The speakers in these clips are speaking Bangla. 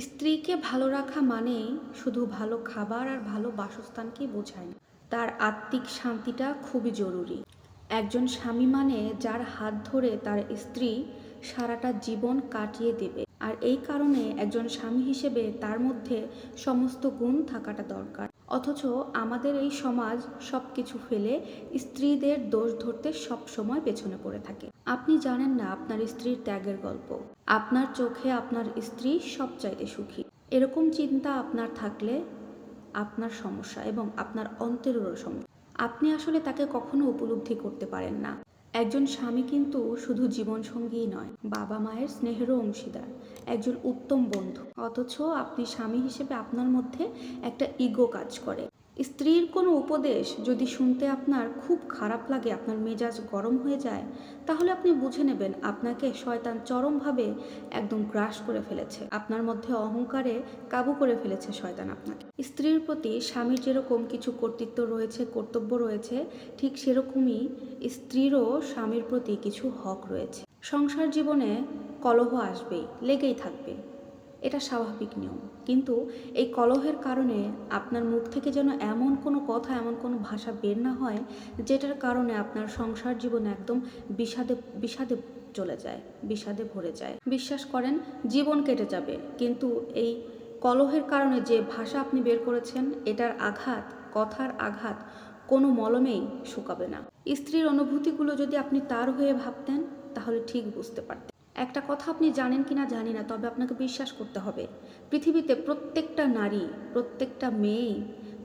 স্ত্রীকে ভালো রাখা মানেই শুধু ভালো খাবার আর ভালো বাসস্থানকেই বোঝায়। তার আত্মিক শান্তিটা খুবই জরুরি। একজন স্বামী মানে যার হাত ধরে তার স্ত্রী সারাটা জীবন কাটিয়ে দেবে। আর এই কারণে একজন স্বামী হিসেবে তার মধ্যে সমস্ত গুণ থাকাটা দরকার। অথচ আমাদের এই সমাজ সব কিছু ফেলে স্ত্রীদের দোষ ধরতে সব সময় পেছনে পড়ে থাকে। আপনি জানেন না আপনার স্ত্রীর ত্যাগের গল্প। আপনার চোখে আপনার স্ত্রী সবচাইতে সুখী। এরকম চিন্তা আপনার থাকলে আপনার সমস্যা এবং আপনার অন্তরেরও সমস্যা। আপনি আসলে তাকে কখনো উপলব্ধি করতে পারেন না। একজন স্বামী কিন্তু শুধু জীবনসঙ্গীই নয়, বাবা মায়ের স্নেহেরও অংশীদার, একজন উত্তম বন্ধু। অথচ আপনি স্বামী হিসেবে আপনার মধ্যে একটা ইগো কাজ করে। স্ত্রীর কোনো উপদেশ যদি শুনতে আপনার খুব খারাপ লাগে, আপনার মেজাজ গরম হয়ে যায়, তাহলে আপনি বুঝে নেবেন আপনাকে শয়তান চরমভাবে একদম গ্রাস করে ফেলেছে। আপনার মধ্যে অহংকারে কাবু করে ফেলেছে শয়তান আপনাকে। স্ত্রীর প্রতি স্বামীর যেরকম কিছু কর্তৃত্ব রয়েছে, কর্তব্য রয়েছে, ঠিক সেরকমই স্ত্রীরও স্বামীর প্রতি কিছু হক রয়েছে। সংসার জীবনে কলহ আসবেই, লেগেই থাকবে। এটা স্বাভাবিক নিয়ম। কিন্তু এই কলহের কারণে আপনার মুখ থেকে যেন এমন কোনো কথা, এমন কোনো ভাষা বের না হয়, যেটার কারণে আপনার সংসার জীবন একদম বিষাদে বিষাদে চলে যায়, বিষাদে ভরে যায়। বিশ্বাস করেন, জীবন কেটে যাবে। কিন্তু এই কলহের কারণে যে ভাষা আপনি বের করেছেন, এটার আঘাত, কথার আঘাত কোনো মলমেই শুকাবে না। স্ত্রীর অনুভূতিগুলো যদি আপনি তার হয়ে ভাবতেন, তাহলে ঠিক বুঝতে পারতেন। একটা কথা আপনি জানেন কি না জানি না, তবে আপনাকে বিশ্বাস করতে হবে। পৃথিবীতে প্রত্যেকটা নারী, প্রত্যেকটা মেয়েই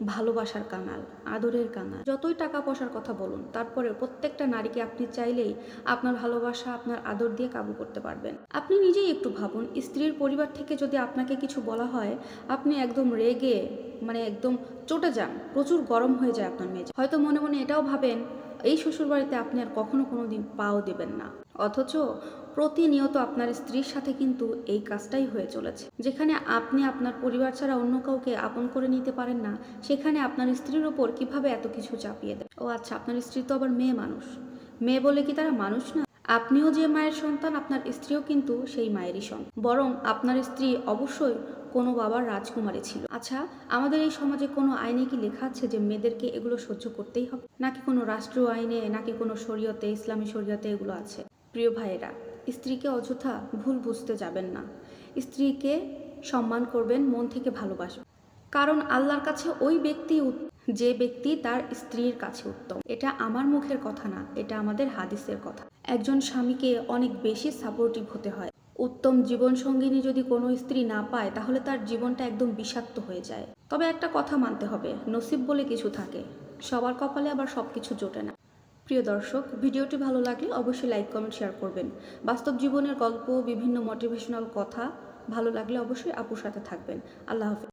ভালোবাসার কাঙাল, আদরের কাঙাল। যতই টাকা পয়সার কথা বলুন তারপরে প্রত্যেকটা নারীকে আপনি চাইলেই আপনার ভালোবাসা, আপনার আদর দিয়ে কাবু করতে পারবেন। আপনি নিজেই একটু ভাবুন, স্ত্রীর পরিবার থেকে যদি আপনাকে কিছু বলা হয়, আপনি একদম রেগে মানে একদম চটে যান, প্রচুর গরম হয়ে যায় আপনার মেয়ে হয়তো মনে মনে এটাও ভাবেন এই শ্বশুরবাড়িতে আপনি আর কখনো কোনো দিন পাও দেবেন না। অথচ প্রতিনিয়ত আপনার স্ত্রীর সাথে কিন্তু এই কাজটাই হয়ে চলেছে। যেখানে আপনি আপনার পরিবার ছাড়া অন্য কাউকে আপন করে নিতে পারেন না, সেখানে আপনার স্ত্রীর ওপর কীভাবে এত কিছু চাপিয়ে দেয়? ও আচ্ছা আপনার স্ত্রী তো আবার মেয়ে মানুষ। মেয়ে বলে কি তারা মানুষ না? আপনিও যে মায়ের সন্তান, আপনার স্ত্রীও কিন্তু সেই মায়েরই সন্তান। বরং আপনার স্ত্রী অবশ্যই কোনো বাবার রাজকুমারী ছিল। আচ্ছা আমাদের এই সমাজে কোনো আইনে কি লেখা আছে যে মেয়েদেরকে এগুলো সহ্য করতেই হবে? নাকি কোনো রাষ্ট্রীয় আইনে, নাকি কোনো শরীয়তে, ইসলামী শরীয়তে এগুলো আছে? প্রিয় ভাইয়েরা, স্ত্রীকে অযথা ভুল বুঝতে যাবেন না। স্ত্রীকে সম্মান করবেন, মন থেকে ভালোবাসবেন। কারণ আল্লাহর কাছে ওই ব্যক্তি যে ব্যক্তি তার স্ত্রীর কাছে উত্তম। এটা আমার মুখের কথা না, এটা আমাদের হাদিসের কথা। একজন স্বামীকে অনেক বেশি সাপোর্টিভ হতে হয়। উত্তম জীবন সঙ্গিনী যদি কোনো স্ত্রী না পায়, তাহলে তার জীবনটা একদম বিষাক্ত হয়ে যায়। তবে একটা কথা মানতে হবে, নসিব বলে কিছু থাকে। সবার কপালে আবার সব কিছু জোটে না। প্রিয় দর্শক, ভিডিওটি ভালো লাগলে অবশ্যই লাইক, কমেন্ট শেয়ার করবেন। বাস্তব জীবনের গল্প, বিভিন্ন মোটিভেশনাল কথা ভালো লাগলে অবশ্যই আপুর সাথে থাকবেন। আল্লাহ হাফেজ।